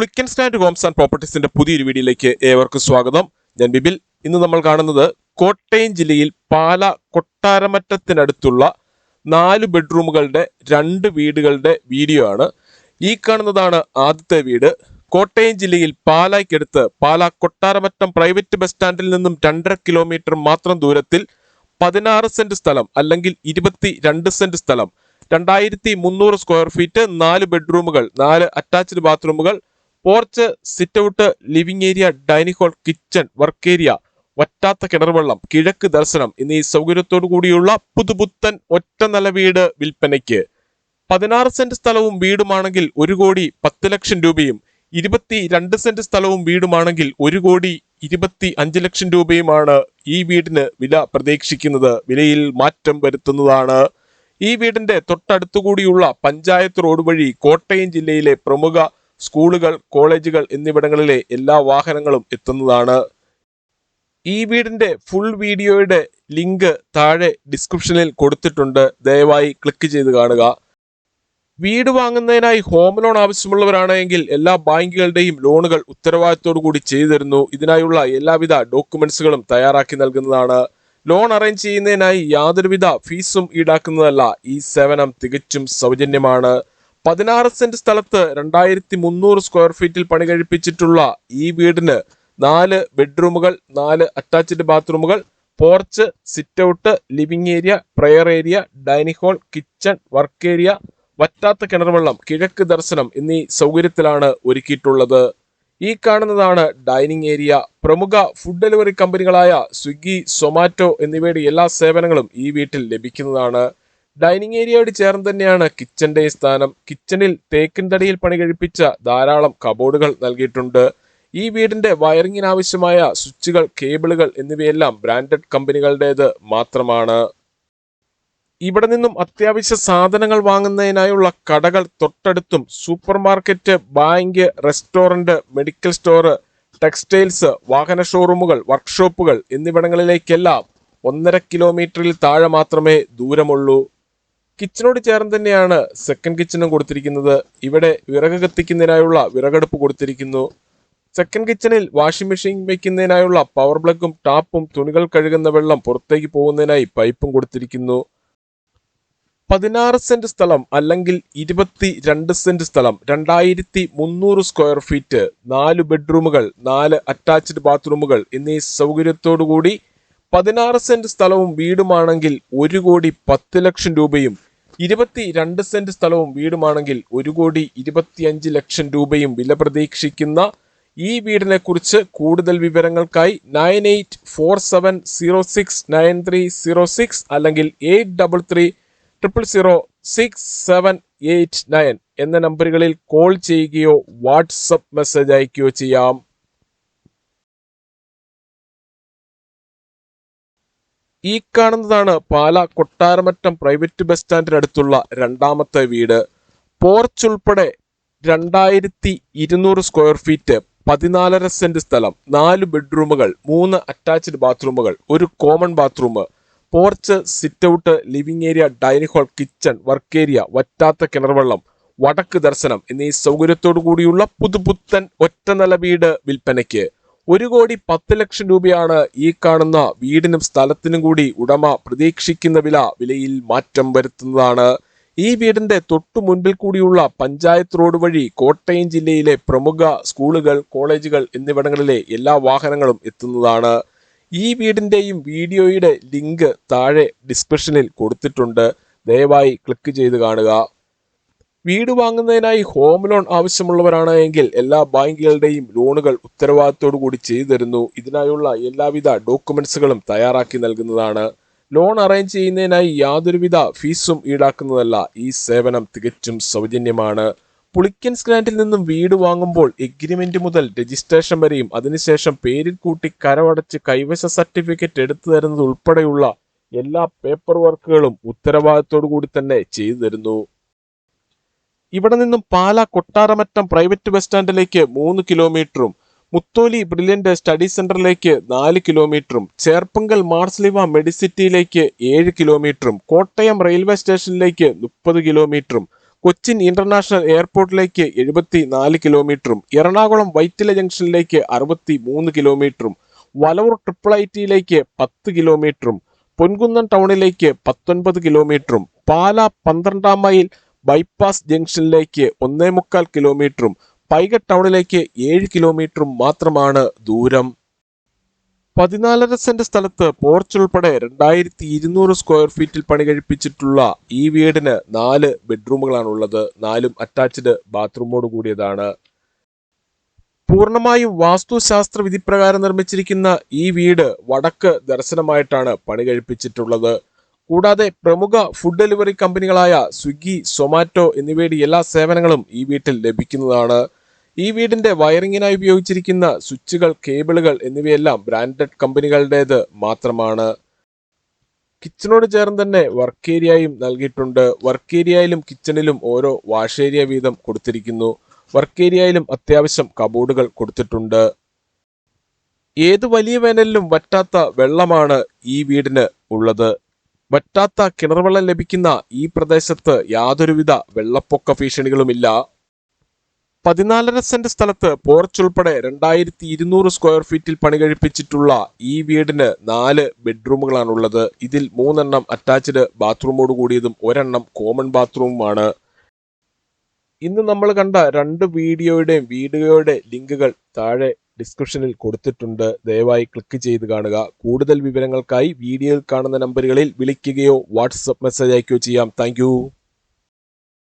Pulickan stand homes and പ്രോപ്പർട്ടീസിന്റെ പുതിയൊരു വീഡിയോയിലേക്ക് ഏവർക്കും സ്വാഗതം. ഞാൻ ബിബിൽ. ഇന്ന് നമ്മൾ കാണുന്നത് കോട്ടയം ജില്ലയിൽ പാല കൊട്ടാരമറ്റത്തിനടുത്തുള്ള നാല് ബെഡ്റൂമുകളുടെ രണ്ട് വീടുകളുടെ വീഡിയോ ആണ്. ഈ കാണുന്നതാണ് ആദ്യത്തെ വീട്. കോട്ടയം ജില്ലയിൽ പാലായ്ക്കടുത്ത് പാല കൊട്ടാരമറ്റം പ്രൈവറ്റ് ബസ് സ്റ്റാൻഡിൽ നിന്നും രണ്ടര കിലോമീറ്റർ മാത്രം ദൂരത്തിൽ പതിനാറ് സെന്റ് സ്ഥലം അല്ലെങ്കിൽ ഇരുപത്തി രണ്ട് സെന്റ് സ്ഥലം. രണ്ടായിരത്തി മുന്നൂറ് സ്ക്വയർ ഫീറ്റ് നാല് ബെഡ്റൂമുകൾ നാല് attached ബാത്റൂമുകൾ porch sit out living area dining hall kitchen work area വറ്റാത്ത കിണർവെള്ളം കിഴക്ക് ദർശനം എന്നീ സൗകര്യത്തോടു കൂടിയുള്ള പുതുപുത്തൻ ഒറ്റ നില വീട് വിൽപ്പനയ്ക്ക്. പതിനാറ് സെന്റ് സ്ഥലവും വീടുമാണെങ്കിൽ ഒരു കോടി പത്ത് ലക്ഷം രൂപയും ഇരുപത്തി രണ്ട് സെന്റ് സ്ഥലവും വീടുമാണെങ്കിൽ ഒരു കോടി ഇരുപത്തി അഞ്ച് ലക്ഷം രൂപയുമാണ് ഈ വീടിന് വില പ്രതീക്ഷിക്കുന്നത്. വിലയിൽ മാറ്റം വരുത്തുന്നതാണ്. ഈ വീടിന്റെ തൊട്ടടുത്തുകൂടിയുള്ള പഞ്ചായത്ത് റോഡ് വഴി കോട്ടയം ജില്ലയിലെ പ്രമുഖ സ്കൂളുകൾ കോളേജുകൾ എന്നിവിടങ്ങളിലെ എല്ലാ വാഹനങ്ങളും എത്തുന്നതാണ്. ഈ വീടിന്റെ ഫുൾ വീഡിയോയുടെ ലിങ്ക് താഴെ ഡിസ്ക്രിപ്ഷനിൽ കൊടുത്തിട്ടുണ്ട്. ദയവായി ക്ലിക്ക് ചെയ്ത് കാണുക. വീട് വാങ്ങുന്നതിനായി ഹോം ലോൺ ആവശ്യമുള്ളവരാണെങ്കിൽ എല്ലാ ബാങ്കുകളുടെയും ലോണുകൾ ഉത്തരവാദിത്തോടു കൂടി ചെയ്തു തരുന്നു ഇതിനായുള്ള എല്ലാവിധ ഡോക്യുമെന്റ്സുകളും തയ്യാറാക്കി നൽകുന്നതാണ്. ലോൺ അറേഞ്ച് ചെയ്യുന്നതിനായി യാതൊരുവിധ ഫീസും ഈടാക്കുന്നതല്ല. ഈ സേവനം തികച്ചും സൗജന്യമാണ്. പതിനാറ് സെന്റ് സ്ഥലത്ത് രണ്ടായിരത്തി മുന്നൂറ് സ്ക്വയർ ഫീറ്റിൽ പണി കഴിപ്പിച്ചിട്ടുള്ള ഈ വീടിന് നാല് ബെഡ്റൂമുകൾ നാല് attached ബാത്റൂമുകൾ porch sit out living area prayer area dining hall kitchen work area വറ്റാത്ത കിണർവെള്ളം കിഴക്ക് ദർശനം എന്നീ സൗകര്യത്തിലാണ് ഒരുക്കിയിട്ടുള്ളത്. ഈ കാണുന്നതാണ് ഡൈനിങ് ഏരിയ പ്രമുഖ ഫുഡ് ഡെലിവറി കമ്പനികളായ സ്വിഗ്ഗി സൊമാറ്റോ എന്നിവയുടെ എല്ലാ സേവനങ്ങളും ഈ വീട്ടിൽ ലഭിക്കുന്നതാണ്. ഡൈനിങ് ഏരിയയോട് ചേർന്ന് തന്നെയാണ് കിച്ചന്റെ സ്ഥാനം. കിച്ചണിൽ തേക്കിൻ തടിയിൽ പണി കഴിപ്പിച്ച ധാരാളം കബോർഡുകൾ നൽകിയിട്ടുണ്ട്. ഈ വീടിന്റെ വയറിങ്ങിന് ആവശ്യമായ സ്വിച്ചുകൾ കേബിളുകൾ എന്നിവയെല്ലാം ബ്രാൻഡഡ് കമ്പനികളുടേത് മാത്രമാണ്. ഇവിടെ നിന്നും അത്യാവശ്യ സാധനങ്ങൾ വാങ്ങുന്നതിനായുള്ള കടകൾ തൊട്ടടുത്തും super market bank restaurant medical store textiles വാഹന ഷോറൂമുകൾ വർക്ക്ഷോപ്പുകൾ എന്നിവിടങ്ങളിലേക്കെല്ലാം ഒന്നര കിലോമീറ്ററിൽ താഴെ മാത്രമേ ദൂരമുള്ളൂ. കിച്ചനോട് ചേർന്ന് തന്നെയാണ് സെക്കൻഡ് കിച്ചണും കൊടുത്തിരിക്കുന്നത്. ഇവിടെ വിറക് കത്തിക്കുന്നതിനായുള്ള വിറകടുപ്പ് കൊടുത്തിരിക്കുന്നു. സെക്കൻഡ് കിച്ചണിൽ വാഷിംഗ് മെഷീൻ വയ്ക്കുന്നതിനായുള്ള പവർ പ്ലഗും ടാപ്പും തുണികൾ കഴുകുന്ന വെള്ളം പുറത്തേക്ക് പോകുന്നതിനായി പൈപ്പും കൊടുത്തിരിക്കുന്നു. പതിനാറ് സെന്റ് സ്ഥലം അല്ലെങ്കിൽ ഇരുപത്തി രണ്ട് സെന്റ് സ്ഥലം രണ്ടായിരത്തി മുന്നൂറ് സ്ക്വയർ ഫീറ്റ് നാല് ബെഡ്റൂമുകൾ നാല് അറ്റാച്ച്ഡ് ബാത്റൂമുകൾ എന്നീ സൗകര്യത്തോടുകൂടി പതിനാറ് സെന്റ് സ്ഥലവും വീടുമാണെങ്കിൽ ഒരു കോടി പത്ത് ലക്ഷം രൂപയും ഇരുപത്തി രണ്ട് സെന്റ് സ്ഥലവും വീടുമാണെങ്കിൽ ഒരു കോടി ഇരുപത്തിയഞ്ച് ലക്ഷം രൂപയും വില പ്രതീക്ഷിക്കുന്ന ഈ വീടിനെ കുറിച്ച് കൂടുതൽ വിവരങ്ങൾക്കായി nine eight four seven zero six nine three zero six അല്ലെങ്കിൽ eight double three triple zero six seven eight nine എന്ന നമ്പറുകളിൽ കോൾ ചെയ്യുകയോ വാട്സപ്പ് മെസ്സേജ് അയക്കുകയോ ചെയ്യാം. ഈ കാണുന്നതാണ് പാല കൊട്ടാരമറ്റം പ്രൈവറ്റ് ബസ് സ്റ്റാൻഡിനടുത്തുള്ള രണ്ടാമത്തെ വീട്. പോർച്ച് ഉൾപ്പെടെ രണ്ടായിരത്തി ഇരുന്നൂറ് സ്ക്വയർ ഫീറ്റ് പതിനാലര സെന്റ് സ്ഥലം നാല് ബെഡ്റൂമുകൾ മൂന്ന് അറ്റാച്ച്ഡ് ബാത്റൂമുകൾ ഒരു common bathroom porch sit out living area dining hall kitchen work area വറ്റാത്ത കിണർവെള്ളം വടക്ക് ദർശനം എന്നീ സൗകര്യത്തോടു കൂടിയുള്ള പുതുപുത്തൻ ഒറ്റ നില വീട് വിൽപ്പനയ്ക്ക്. ഒരു കോടി പത്ത് ലക്ഷം രൂപയാണ് ഈ കാണുന്ന വീടിനും സ്ഥലത്തിനും കൂടി ഉടമ പ്രതീക്ഷിക്കുന്ന വില വിലയിൽ മാറ്റം വരുത്തുന്നതാണ്. ഈ വീടിന്റെ തൊട്ടു മുൻപിൽ കൂടിയുള്ള പഞ്ചായത്ത് റോഡ് വഴി കോട്ടയം ജില്ലയിലെ പ്രമുഖ സ്കൂളുകൾ കോളേജുകൾ എന്നിവിടങ്ങളിലെ എല്ലാ വാഹനങ്ങളും എത്തുന്നതാണ്. ഈ വീടിന്റെയും വീഡിയോയുടെ ലിങ്ക് താഴെ ഡിസ്ക്രിപ്ഷനിൽ കൊടുത്തിട്ടുണ്ട്. ദയവായി ക്ലിക്ക് ചെയ്ത് കാണുക. വീട് വാങ്ങുന്നതിനായി ഹോം ലോൺ ആവശ്യമുള്ളവരാണ് എങ്കിൽ എല്ലാ ബാങ്കുകളുടെയും ലോണുകൾ ഉത്തരവാദിത്തോടു കൂടി ചെയ്തു തരുന്നു ഇതിനായുള്ള എല്ലാവിധ ഡോക്യുമെന്റ്സുകളും തയ്യാറാക്കി നൽകുന്നതാണ്. ലോൺ അറേഞ്ച് ചെയ്യുന്നതിനായി യാതൊരുവിധ ഫീസും ഈടാക്കുന്നതല്ല. ഈ സേവനം തികച്ചും സൗജന്യമാണ്. പുളിക്കൻസ് ഗ്രാൻഡിൽ നിന്നും വീട് വാങ്ങുമ്പോൾ എഗ്രിമെന്റ് മുതൽ രജിസ്ട്രേഷൻ വരെയും അതിനുശേഷം പേരിൽ കൂട്ടി കരമടച്ച് കൈവശ സർട്ടിഫിക്കറ്റ് എടുത്തു തരുന്നത് ഉൾപ്പെടെയുള്ള എല്ലാ പേപ്പർ വർക്കുകളും ഉത്തരവാദിത്തോടു കൂടി തന്നെ ചെയ്തു തരുന്നു ഇവിടെ നിന്നും പാല കൊട്ടാരമറ്റം പ്രൈവറ്റ് ബസ് സ്റ്റാൻഡിലേക്ക് മൂന്ന് കിലോമീറ്ററും മുത്തോലി ബ്രില്യന്റ് സ്റ്റഡി സെന്ററിലേക്ക് നാല് കിലോമീറ്ററും ചേർപ്പങ്കൽ മാർസ്ലിവ മെഡിസിറ്റിയിലേക്ക് ഏഴ് കിലോമീറ്ററും കോട്ടയം റെയിൽവേ സ്റ്റേഷനിലേക്ക് മുപ്പത് കിലോമീറ്ററും കൊച്ചിൻ ഇന്റർനാഷണൽ എയർപോർട്ടിലേക്ക് എഴുപത്തി നാല് കിലോമീറ്ററും എറണാകുളം വൈറ്റില ജംഗ്ഷനിലേക്ക് അറുപത്തി മൂന്ന് കിലോമീറ്ററും വലവൂർ ട്രിപ്പിൾ ഐ ടിയിലേക്ക് പത്ത് കിലോമീറ്ററും പൊൻകുന്നം ടൗണിലേക്ക് പത്തൊൻപത് കിലോമീറ്ററും പാല പന്ത്രണ്ടാം മൈൽ ബൈപ്പാസ് ജംഗ്ഷനിലേക്ക് ഒന്നേ മുക്കാൽ കിലോമീറ്ററും പൈക ടൗണിലേക്ക് ഏഴ് കിലോമീറ്ററും മാത്രമാണ് ദൂരം. പതിനാലര സെന്റ് സ്ഥലത്ത് പോർച്ച് ഉൾപ്പെടെ രണ്ടായിരത്തി ഇരുന്നൂറ് സ്ക്വയർ ഫീറ്റിൽ പണി കഴിപ്പിച്ചിട്ടുള്ള ഈ വീടിന് നാല് ബെഡ്റൂമുകളാണുള്ളത്. നാലും അറ്റാച്ച്ഡ് ബാത്റൂമോട് കൂടിയതാണ്. പൂർണമായും വാസ്തുശാസ്ത്ര വിധിപ്രകാരം നിർമ്മിച്ചിരിക്കുന്ന ഈ വീട് വടക്ക് ദർശനമായിട്ടാണ് പണി കഴിപ്പിച്ചിട്ടുള്ളത്. കൂടാതെ പ്രമുഖ ഫുഡ് ഡെലിവറി കമ്പനികളായ സ്വിഗ്ഗി സൊമാറ്റോ എന്നിവയുടെ എല്ലാ സേവനങ്ങളും ഈ വീട്ടിൽ ലഭിക്കുന്നതാണ്. ഈ വീടിന്റെ വയറിങ്ങിനായി ഉപയോഗിച്ചിരിക്കുന്ന സ്വിച്ചുകൾ കേബിളുകൾ എന്നിവയെല്ലാം ബ്രാൻഡഡ് കമ്പനികളുടേത് മാത്രമാണ്. കിച്ചണോട് ചേർന്ന് തന്നെ വർക്ക് ഏരിയയും നൽകിയിട്ടുണ്ട്. വർക്ക് ഏരിയയിലും കിച്ചണിലും ഓരോ വാഷ് ഏരിയ വീതം കൊടുത്തിരിക്കുന്നു. വർക്ക് ഏരിയയിലും അത്യാവശ്യം കബോർഡുകൾ കൊടുത്തിട്ടുണ്ട്. ഏത് വലിയ വേനലിലും വറ്റാത്ത വെള്ളമാണ് ഈ വീടിന് ഉള്ളത്. വറ്റാത്ത കിണർവെള്ളം ലഭിക്കുന്ന ഈ പ്രദേശത്ത് യാതൊരുവിധ വെള്ളപ്പൊക്ക ഭീഷണികളുമില്ല. പതിനാലര സെന്റ് സ്ഥലത്ത് പോർച്ച് ഉൾപ്പെടെ രണ്ടായിരത്തി ഇരുന്നൂറ് സ്ക്വയർ ഫീറ്റിൽ പണി കഴിപ്പിച്ചിട്ടുള്ള ഈ വീടിന് നാല് ബെഡ്റൂമുകളാണുള്ളത്. ഇതിൽ മൂന്നെണ്ണം അറ്റാച്ച്ഡ് ബാത്റൂമോട് കൂടിയതും ഒരെണ്ണം കോമൺ ബാത്റൂമുമാണ്. ഇന്ന് നമ്മൾ കണ്ട രണ്ട് വീഡിയോയുടെയും വീഡിയോയുടെ ലിങ്കുകൾ താഴെ ഡിസ്ക്രിപ്ഷനിൽ കൊടുത്തിട്ടുണ്ട്. ദയവായി ക്ലിക്ക് ചെയ്ത് കാണുക. കൂടുതൽ വിവരങ്ങൾക്കായി വീഡിയോയിൽ കാണുന്ന നമ്പറുകളിൽ വിളിക്കുകയോ വാട്സപ്പ് മെസ്സേജ് അയക്കുകയോ ചെയ്യാം. താങ്ക്